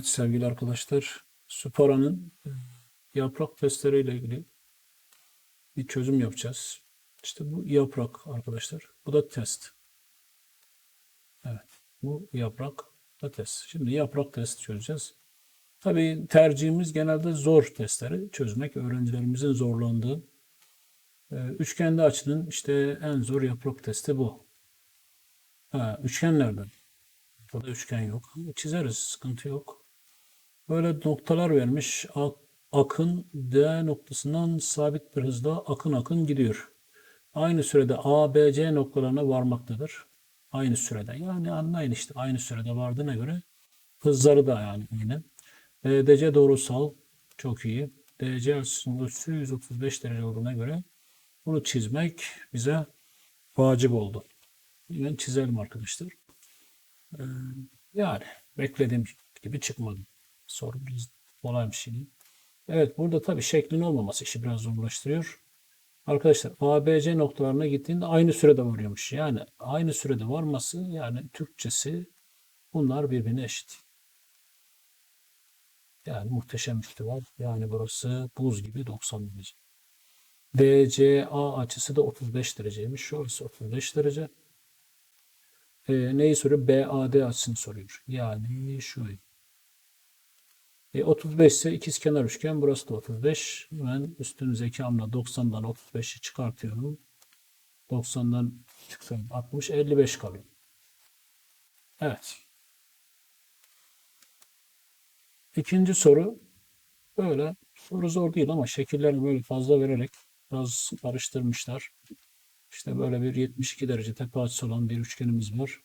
Evet sevgili arkadaşlar, Supara'nın e, yaprak testleriyle ilgili bir çözüm yapacağız. İşte bu yaprak arkadaşlar. Bu da test. Evet. Bu yaprak da test. Şimdi yaprak test çözeceğiz. Tabii tercihimiz genelde zor testleri çözmek. Öğrencilerimizin zorlandığı. e, Üçgenli açının işte en zor yaprak testi bu. Ha, üçgenlerden. Burada üçgen yok. Çizeriz. Sıkıntı yok. Böyle noktalar vermiş. Ak- Akın D noktasından sabit bir hızla akın akın gidiyor. Aynı sürede A, B, C noktalarına varmaktadır. Aynı sürede. Yani anlayın işte aynı sürede vardığına göre hızları da yani yine. E, DC doğrusal çok iyi. DC açısının ölçüsü 135 derece olduğuna göre bunu çizmek bize vacip oldu. Hemen çizelim arkadaşlar. Ee, yani beklediğim gibi çıkmadı. Soru biraz kolaymış yine. Evet burada tabii şeklin olmaması işi biraz zorlaştırıyor. Arkadaşlar ABC noktalarına gittiğinde aynı sürede varıyormuş. Yani aynı sürede varması yani Türkçesi bunlar birbirine eşit. Yani muhteşem var. Yani burası buz gibi 90 derece. DCA açısı da 35 dereceymiş. Şurası 35 derece. E, neyi soruyor? BAD açısını soruyor. Yani şu. E, 35 ise ikizkenar üçgen. Burası da 35. Hemen üstünüzdeki hamle 90'dan 35'i çıkartıyorum. 90'dan çıksam 60, 55 kalıyor. Evet. İkinci soru böyle soru zor değil ama şekillerini böyle fazla vererek biraz karıştırmışlar. İşte böyle bir 72 derece tepe açısı olan bir üçgenimiz var.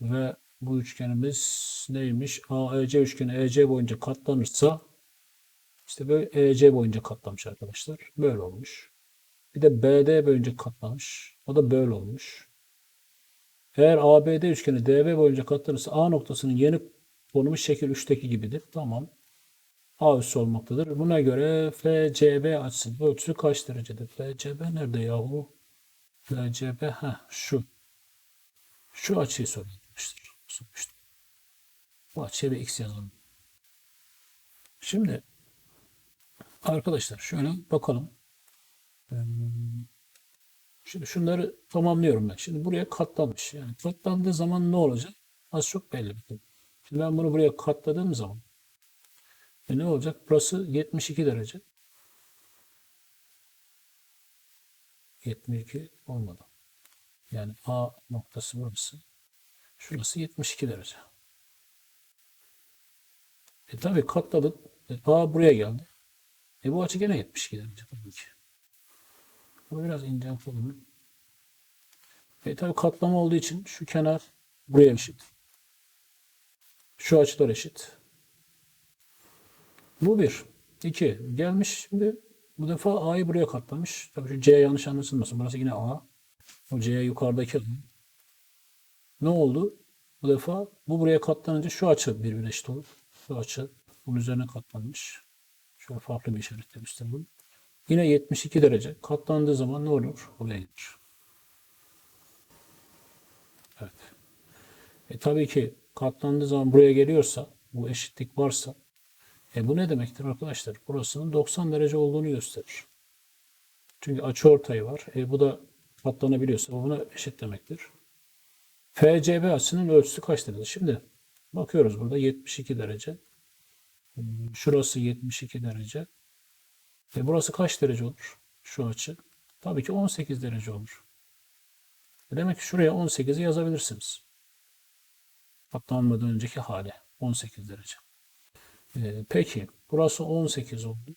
Ve bu üçgenimiz neymiş? AEC üçgeni EC boyunca katlanırsa işte böyle EC boyunca katlamış arkadaşlar. Böyle olmuş. Bir de BD boyunca katlamış. O da böyle olmuş. Eğer ABD üçgeni DB boyunca katlanırsa A noktasının yeni konumu şekil 3'teki gibidir. Tamam. A üssü olmaktadır. Buna göre FCB açısının ölçüsü kaç derecedir? FCB nerede yahu? FCB ha şu. Şu açıyı sormuştur. Sormuştur. Bu açıya bir x yazalım. Şimdi arkadaşlar şöyle bakalım. Şimdi şunları tamamlıyorum ben. Şimdi buraya katlanmış. Yani katlandığı zaman ne olacak? Az çok belli. Şimdi ben bunu buraya katladığım zaman e ne olacak? Burası 72 derece. 72 olmadı. Yani A noktası burası. Şurası 72 derece. E tabi katladık. E, A buraya geldi. E bu açı gene 72 derece tabii ki. Bunu biraz inceltelim. E tabi katlama olduğu için şu kenar buraya eşit. Şu açılar eşit. Bu bir. İki. Gelmiş şimdi bu defa A'yı buraya katlamış. Tabii şu C yanlış anlaşılmasın. Burası yine A. O C yukarıdaki. Ne oldu? Bu defa bu buraya katlanınca şu açı birbirine eşit olur. Şu açı bunun üzerine katlanmış. Şöyle farklı bir işaretle göstereyim. Yine 72 derece. Katlandığı zaman ne olur? Buraya gelir. Evet. E tabii ki katlandığı zaman buraya geliyorsa, bu eşitlik varsa e bu ne demektir arkadaşlar? Burasının 90 derece olduğunu gösterir. Çünkü açı ortayı var. E bu da katlanabiliyorsa bu buna eşit demektir. FCB açısının ölçüsü kaç derece? Şimdi bakıyoruz burada 72 derece. Hmm, Şurası 72 derece. E burası kaç derece olur? Şu açı. Tabii ki 18 derece olur. E demek ki şuraya 18'i yazabilirsiniz. Katlanmadan önceki hali 18 derece. Ee, peki burası 18 oldu.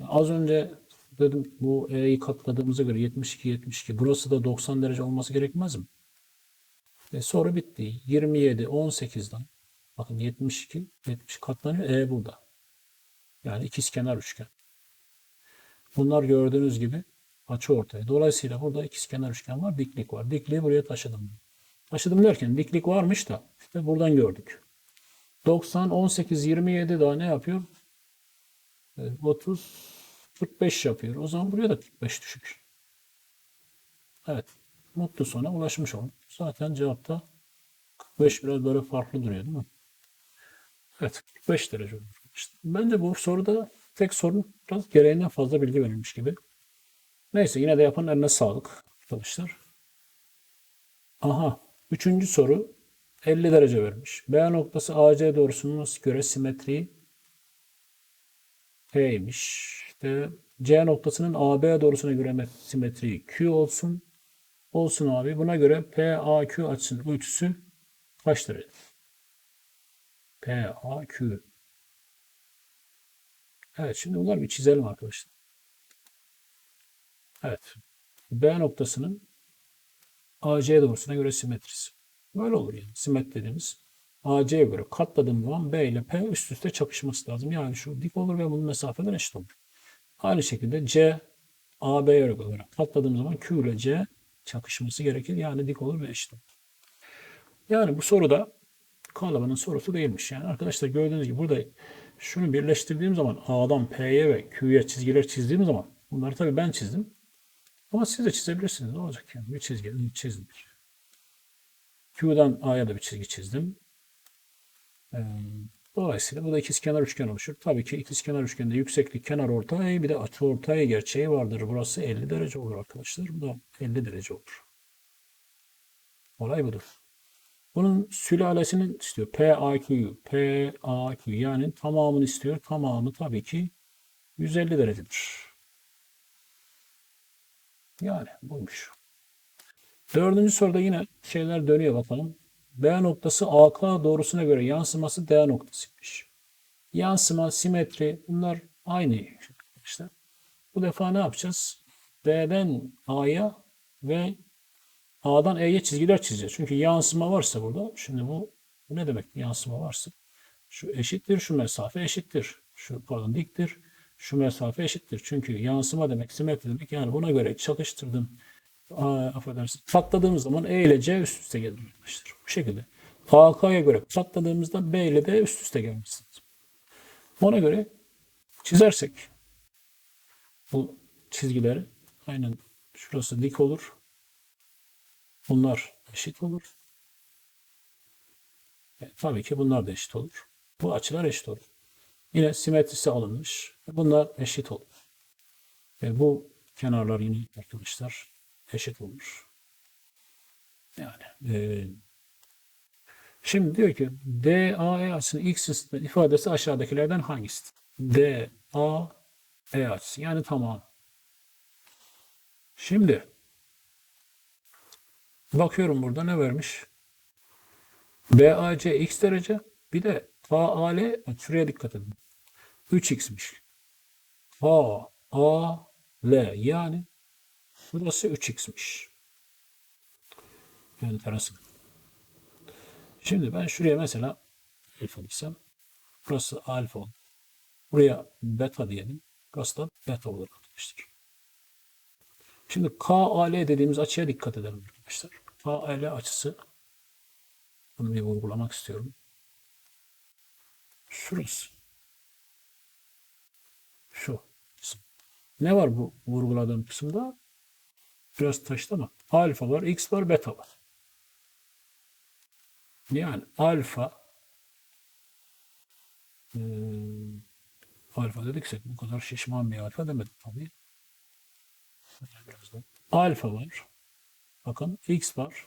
Az önce dedim bu E'yi katladığımıza göre 72 72 burası da 90 derece olması gerekmez mi? E, soru bitti. 27 18'den bakın 72 70 katlanıyor. E burada. Yani ikizkenar üçgen. Bunlar gördüğünüz gibi açı ortaya. Dolayısıyla burada ikizkenar üçgen var, diklik var. Dikliği buraya taşıdım. Taşıdım derken diklik varmış da işte buradan gördük. 90, 18, 27 daha ne yapıyor? E, 30, 45 yapıyor. O zaman buraya da 45 düşük. Evet. Mutlu sona ulaşmış olduk. Zaten cevapta 45 biraz böyle farklı duruyor değil mi? Evet 45 derece olur. İşte bence bu soruda tek sorun biraz gereğinden fazla bilgi verilmiş gibi. Neyse yine de yapan eline sağlık arkadaşlar. Aha. Üçüncü soru 50 derece vermiş. B noktası AC doğrusuna göre simetriği P'ymiş. İşte C noktasının AB doğrusuna göre simetriği Q olsun. Olsun abi. Buna göre PAQ açısının ölçüsü kaç derece? PAQ. Evet şimdi bunları bir çizelim arkadaşlar. Evet. B noktasının AC doğrusuna göre simetrisi. Böyle olur yani. Simetri dediğimiz AC'ye göre katladığım zaman B ile P üst üste çakışması lazım. Yani şu dik olur ve bunun mesafeden eşit olur. Aynı şekilde C AB'ye göre katladığım zaman Q ile C çakışması gerekir. Yani dik olur ve eşit. Yani bu soruda Kalabanın sorusu değilmiş. Yani arkadaşlar gördüğünüz gibi burada şunu birleştirdiğim zaman A'dan P'ye ve Q'ye çizgiler çizdiğim zaman bunları tabii ben çizdim. Ama siz de çizebilirsiniz. Ne olacak yani? Bir çizgi çizdim. Q'dan A'ya da bir çizgi çizdim. Dolayısıyla bu da ikizkenar üçgen oluşur. Tabii ki ikizkenar üçgende yükseklik kenar ortay bir de açı ortay gerçeği vardır. Burası 50 derece olur arkadaşlar. Bu da 50 derece olur. Olay budur. Bunun sülalesini istiyor. PAQ, PAQ yani tamamını istiyor. Tamamı tabii ki 150 derecedir. Yani buymuş. Dördüncü soruda yine şeyler dönüyor bakalım. B noktası AK doğrusuna göre yansıması D noktasıymış. Yansıma, simetri bunlar aynı işte. Bu defa ne yapacağız? B'den A'ya ve A'dan E'ye çizgiler çizeceğiz. Çünkü yansıma varsa burada, şimdi bu, bu ne demek yansıma varsa? Şu eşittir, şu mesafe eşittir. Şu pardon diktir, şu mesafe eşittir. Çünkü yansıma demek, simetri demek. Yani buna göre çakıştırdım. Affedersin. Katladığımız zaman E ile C üst üste gelir arkadaşlar. Bu şekilde. AK'ya göre katladığımızda B ile D üst üste gelmesi lazım. Ona göre çizersek bu çizgileri aynen şurası dik olur. Bunlar eşit olur. E, tabii ki bunlar da eşit olur. Bu açılar eşit olur. Yine simetrisi alınmış. Bunlar eşit olur. E, bu kenarlar yine arkadaşlar eşit olur. Yani e, şimdi diyor ki DAE açısının x ifadesi aşağıdakilerden hangisi? DAE açısı yani tamam. Şimdi Bakıyorum burada ne vermiş? BAC x derece. Bir de KAL şuraya dikkat edin. 3x'miş. KAL yani burası 3x'miş. Enteresan. Şimdi ben şuraya mesela alfa desem burası alfa. Buraya beta diyelim. Burası da beta olur arkadaşlar. Şimdi KAL dediğimiz açıya dikkat edelim arkadaşlar. KL açısı bunu bir vurgulamak istiyorum. Şurası. Şu. Ne var bu vurguladığım kısımda? Biraz taştı ama alfa var, x var, beta var. Yani alfa hmm, alfa dediksek bu kadar şişman bir alfa demedik tabii. Alfa var. Bakın x var.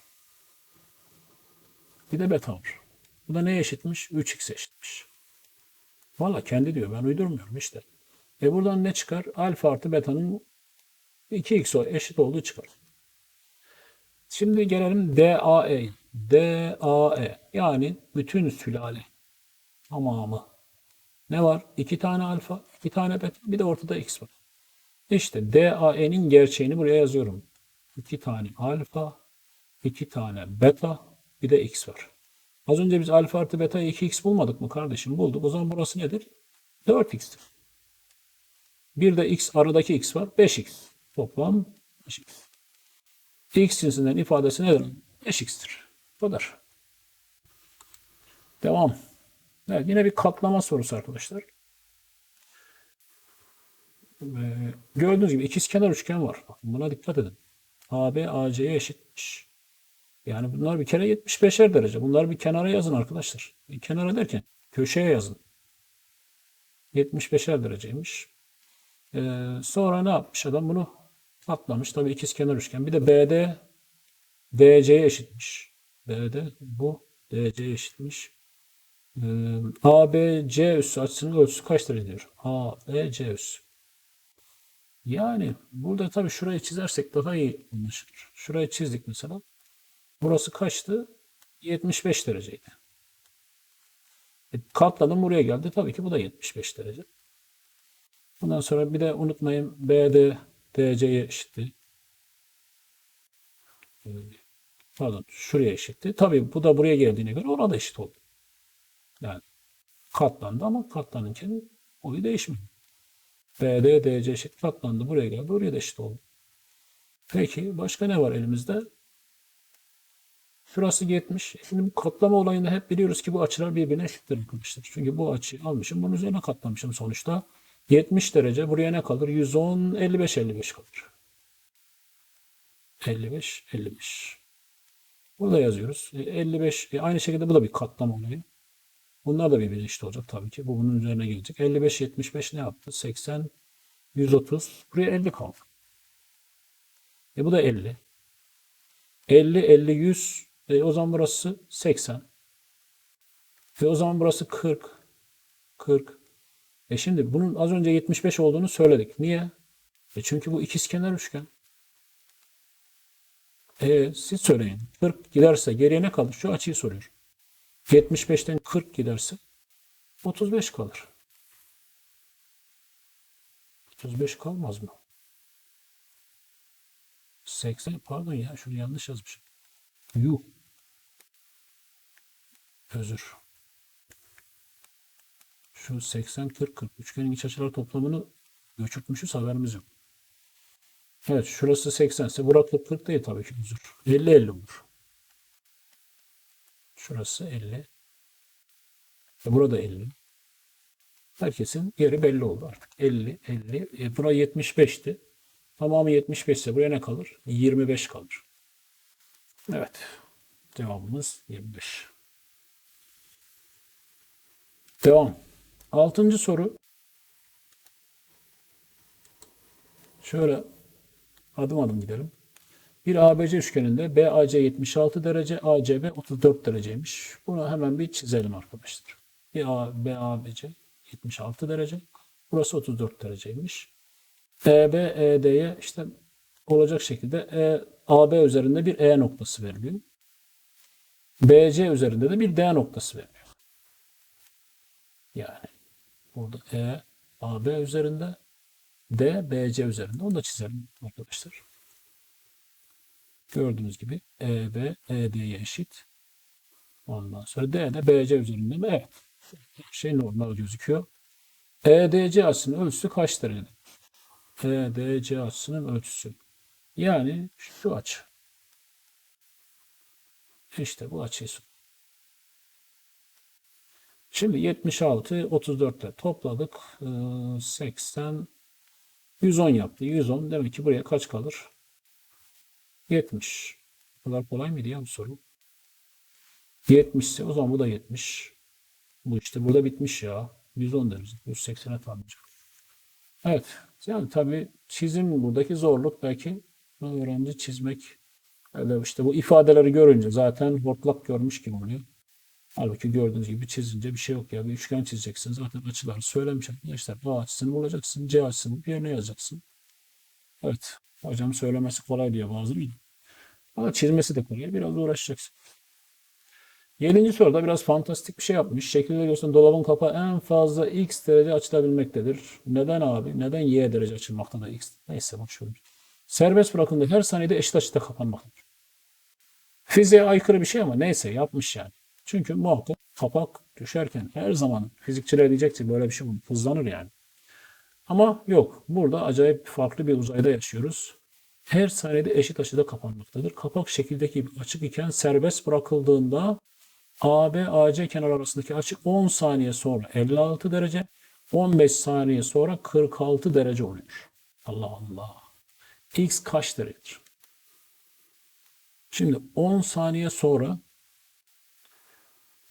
Bir de beta var. Bu da neye eşitmiş? 3x eşitmiş. Valla kendi diyor. Ben uydurmuyorum işte. E buradan ne çıkar? Alfa artı beta'nın 2x eşit olduğu çıkar. Şimdi gelelim DAE. DAE yani bütün sülale tamamı. Ne var? İki tane alfa, iki tane beta, bir de ortada x var. İşte DAE'nin gerçeğini buraya yazıyorum. 2 tane alfa, 2 tane beta, bir de x var. Az önce biz alfa artı beta'yı 2x bulmadık mı kardeşim? Bulduk. O zaman burası nedir? 4x'tir. Bir de x aradaki x var. 5x. Toplam 5x. x cinsinden ifadesi nedir? 5x'tir. Bu kadar. Devam. Evet, yine bir katlama sorusu arkadaşlar. Ee, gördüğünüz gibi ikizkenar üçgen var. Buna dikkat edin. AB AC'ye eşitmiş. Yani bunlar bir kere 75'er derece. Bunlar bir kenara yazın arkadaşlar. Bir kenara derken Köşeye yazın. 75'er dereceymiş. Ee, sonra ne yapmış adam? Bunu atlamış. Tabii ikizkenar üçgen. Bir de BD DC'ye eşitmiş. BD bu DC'ye eşitmiş. Ee, ABC üssü açısının ölçüsü kaç derece diyor? ABC üssü. Yani burada tabii şurayı çizersek daha iyi anlaşılır. Şurayı çizdik mesela. Burası kaçtı? 75 dereceydi. E, katladım buraya geldi. Tabii ki bu da 75 derece. Bundan sonra bir de unutmayın BD DC'ye eşitti. Ee, Pardon şuraya eşitti. Tabii bu da buraya geldiğine göre orada eşit oldu. Yani katlandı ama katlanırken boyu değişmiyor. BD DC eşit katlandı buraya geldi. Oraya da eşit oldu. Peki başka ne var elimizde? Şurası 70. Şimdi bu katlama olayında hep biliyoruz ki bu açılar birbirine eşittir. Çünkü bu açıyı almışım. Bunun üzerine katlamışım sonuçta. 70 derece. Buraya ne kalır? 110, 55, 55 kalır. 55, 55. Burada yazıyoruz. E, 55, e, aynı şekilde bu da bir katlama olayı. Bunlar da birbirine eşit olacak tabii ki. Bu bunun üzerine gelecek. 55, 75 ne yaptı? 80, 130. Buraya 50 kaldı. E bu da 50. 50, 50, 100. E, o zaman burası 80. Ve o zaman burası 40. 40. E şimdi bunun az önce 75 olduğunu söyledik. Niye? E çünkü bu ikizkenar üçgen. E, siz söyleyin. 40 giderse geriye ne kalır? Şu açıyı soruyor. 75'ten 40 giderse 35 kalır. 35 kalmaz mı? 80 pardon ya şunu yanlış yazmışım. Yuh. Özür. Şu 80 40 40 üçgenin iç açılar toplamını göçürtmüşüz haberimiz yok. Evet şurası 80 ise burası 40 değil tabii ki özür. 50 50 olur. Şurası 50. E burada 50. Herkesin yeri belli oldu artık. 50, 50. E bura 75'ti. Tamamı 75 ise buraya ne kalır? 25 kalır. Evet. Cevabımız 25. Devam. Altıncı soru. Şöyle adım adım gidelim. Bir ABC üçgeninde BAC 76 derece, ACB 34 dereceymiş. Bunu hemen bir çizelim arkadaşlar. Bir A, BABC 76 derece. Burası 34 dereceymiş. EB, ED'ye işte olacak şekilde E, AB üzerinde bir E noktası veriliyor. BC üzerinde de bir D noktası veriliyor. Yani burada E, AB üzerinde D, BC üzerinde. Onu da çizelim arkadaşlar. Gördüğünüz gibi EB, ED'ye eşit. Ondan sonra D de BC üzerinde mi? Evet. Şey normal gözüküyor. EDC açısının ölçüsü kaç derece? EDC açısının ölçüsü. Yani şu açı. İşte bu açıyı sor- Şimdi 76, 34'te topladık. Ee, 80, 110 yaptı. 110 demek ki buraya kaç kalır? 70. Bu kadar kolay mıydı ya bu soru? 70 ise o zaman bu da 70. Bu işte burada bitmiş ya. 110 deriz. 180'e tamamlayacak. Evet. Yani tabii çizim buradaki zorluk belki öğrenci çizmek işte bu ifadeleri görünce zaten hortlak görmüş gibi oluyor. Halbuki gördüğünüz gibi çizince bir şey yok ya. Bir üçgen çizeceksin. Zaten açıları söylemiş arkadaşlar. A açısını bulacaksın. C açısını bir yerine yazacaksın. Evet. Hocam söylemesi kolay diye bazı mı? Ama çizmesi de kolay. Biraz uğraşacaksın. Yedinci soruda biraz fantastik bir şey yapmış. Şekilde görüyorsun dolabın kapağı en fazla x derece açılabilmektedir. Neden abi? Neden y derece açılmaktadır x? Neyse boş ver. Serbest bırakında her saniyede eşit açıda kapanmaktadır. Fiziğe aykırı bir şey ama neyse yapmış yani. Çünkü muhakkak kapak düşerken her zaman fizikçiler diyecek ki böyle bir şey. Hızlanır yani. Ama yok. Burada acayip farklı bir uzayda yaşıyoruz. Her saniyede eşit açıda kapanmaktadır. Kapak şekildeki açık iken serbest bırakıldığında AB AC kenar arasındaki açı 10 saniye sonra 56 derece, 15 saniye sonra 46 derece oluyor. Allah Allah. X kaç derecedir? Şimdi 10 saniye sonra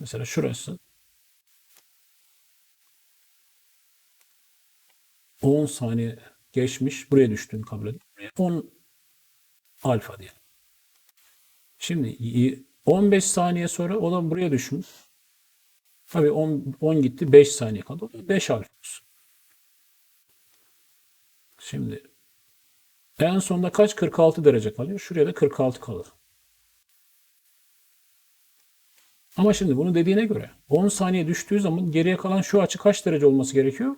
Mesela şurası. 10 saniye geçmiş. Buraya düştüğünü kabul edin. 10 alfa diye. Şimdi 15 saniye sonra o da buraya düşmüş. Tabii 10, 10 gitti 5 saniye kaldı. 5 alfa olsun. Şimdi en sonunda kaç? 46 derece kalıyor. Şuraya da 46 kalır. Ama şimdi bunu dediğine göre 10 saniye düştüğü zaman geriye kalan şu açı kaç derece olması gerekiyor?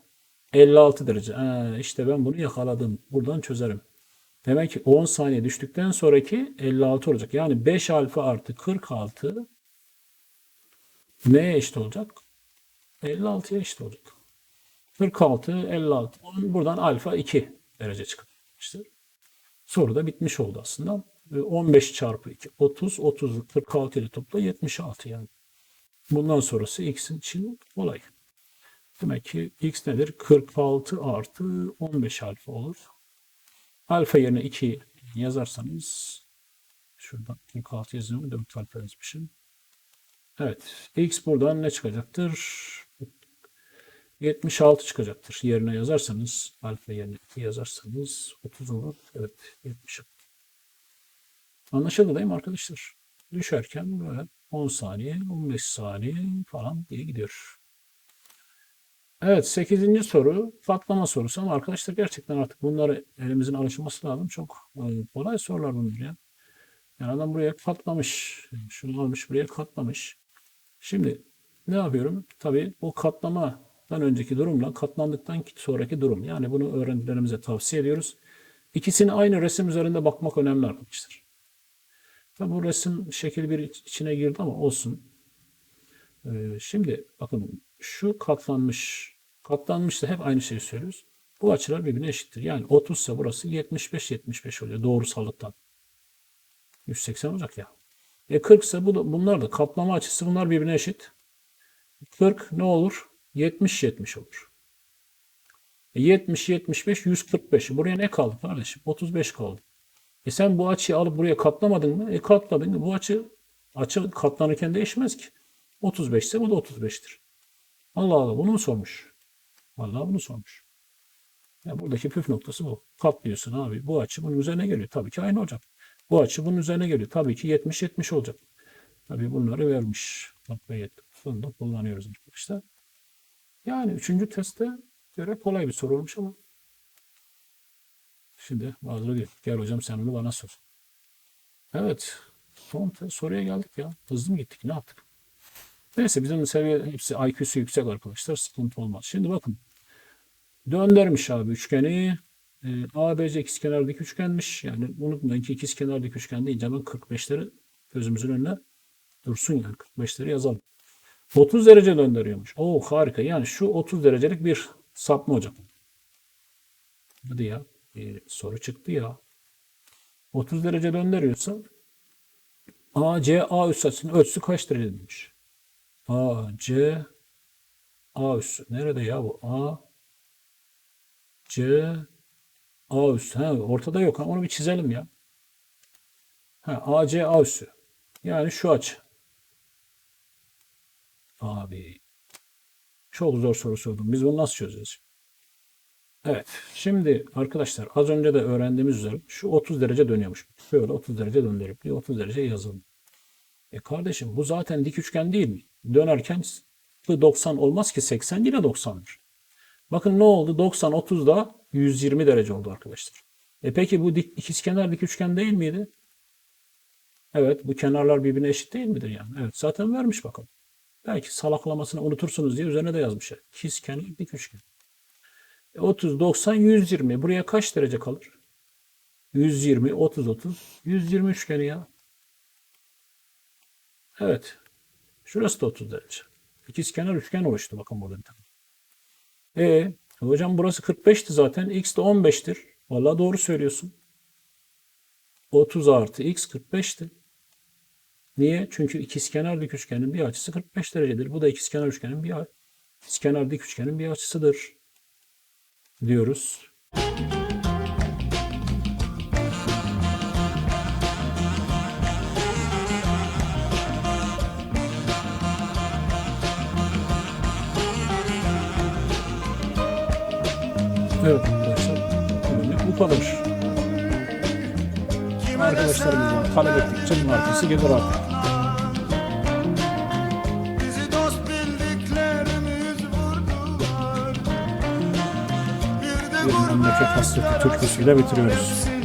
56 derece. Ha, işte ben bunu yakaladım. Buradan çözerim. Demek ki 10 saniye düştükten sonraki 56 olacak. Yani 5 alfa artı 46 neye eşit olacak? 56'ya eşit olacak. 46, 56. Buradan alfa 2 derece çıkmıştır. Soru da bitmiş oldu aslında. Ve 15 çarpı 2, 30, 30, 46 ile topla 76 yani. Bundan sonrası x'in için kolay. Demek ki x nedir? 46 artı 15 alfa olur. Alfa yerine 2 yazarsanız şuradan 46 yazıyorum. 4 alfa yazmışım. Evet. X buradan ne çıkacaktır? 76 çıkacaktır. Yerine yazarsanız alfa yerine 2 yazarsanız 30 olur. Evet. 76. Anlaşıldı değil mi arkadaşlar? Düşerken böyle 10 saniye, 15 saniye falan diye gidiyor. Evet 8. soru patlama sorusu ama arkadaşlar gerçekten artık bunları elimizin alışması lazım. Çok e, kolay sorular bunlar ya. Yani adam buraya katlamış. Şunu almış buraya katlamış. Şimdi ne yapıyorum? Tabii o katlamadan önceki durumla katlandıktan sonraki durum. Yani bunu öğrencilerimize tavsiye ediyoruz. İkisini aynı resim üzerinde bakmak önemli arkadaşlar. Bu resim şekil bir içine girdi ama olsun. Ee, şimdi bakın şu katlanmış. Katlanmış da hep aynı şeyi söylüyoruz. Bu açılar birbirine eşittir. Yani 30 ise burası 75-75 oluyor doğrusallıktan. 180 olacak ya. E 40 ise bu da, bunlar da kaplama açısı bunlar birbirine eşit. 40 ne olur? 70-70 olur. E 70-75 145. Buraya ne kaldı kardeşim? 35 kaldı. E sen bu açıyı alıp buraya katlamadın mı? E katladın. Bu açı açı katlanırken değişmez ki. 35 ise bu da 35'tir. Allah Allah bunu mu sormuş? Vallahi bunu sormuş. Ya buradaki püf noktası bu. Katlıyorsun abi. Bu açı bunun üzerine geliyor. Tabii ki aynı olacak. Bu açı bunun üzerine geliyor. Tabii ki 70-70 olacak. Tabii bunları vermiş. Bunu da kullanıyoruz arkadaşlar. Yani üçüncü testte göre kolay bir soru olmuş ama Şimdi bazıları diyor gel hocam sen bunu bana sor. Evet. Son soruya geldik ya. Hızlı mı gittik? Ne yaptık? Neyse bizim seviye hepsi IQ'su yüksek arkadaşlar. Sıkıntı olmaz. Şimdi bakın. Döndürmüş abi üçgeni. E, ABC ikizkenardaki üçgenmiş. Yani unutmayın ki ikizkenardaki üçgen deyince ben 45'leri gözümüzün önüne dursun yani. 45'leri yazalım. 30 derece döndürüyormuş. Oo harika. Yani şu 30 derecelik bir sapma hocam. Hadi ya. Bir soru çıktı ya. 30 derece döndürüyorsa AC A üssü açısının ölçüsü kaç derece demiş. AC A üssü. Nerede ya bu? A C A üssü. Ha, ortada yok. Ha, onu bir çizelim ya. Ha, AC A üssü. Yani şu açı. Abi. Çok zor soru sordum. Biz bunu nasıl çözeceğiz? Evet. Şimdi arkadaşlar az önce de öğrendiğimiz üzere şu 30 derece dönüyormuş. Böyle 30 derece döndürüp 30 derece yazalım. E kardeşim bu zaten dik üçgen değil mi? Dönerken 90 olmaz ki 80 yine 90'dır. Bakın ne oldu? 90 30'da 120 derece oldu arkadaşlar. E peki bu dik, ikizkenar dik üçgen değil miydi? Evet bu kenarlar birbirine eşit değil midir yani? Evet zaten vermiş bakalım. Belki salaklamasını unutursunuz diye üzerine de yazmışlar. İkizkenar dik üçgen. 30, 90, 120. Buraya kaç derece kalır? 120, 30, 30. 120 üçgeni ya. Evet. Şurası da 30 derece. İkizkenar üçgen oluştu bakın burada. E hocam burası 45'ti zaten. X de 15'tir. Vallahi doğru söylüyorsun. 30 artı X 45'ti. Niye? Çünkü ikizkenar dik üçgenin bir açısı 45 derecedir. Bu da ikizkenar üçgenin bir ikizkenar dik üçgenin bir açısıdır diyoruz. Evet arkadaşlar. Bugünlük bu kadar. Arkadaşlarımızdan talep ettikçe markası gelir artık. Memleket hasreti türküsüyle bitiriyoruz.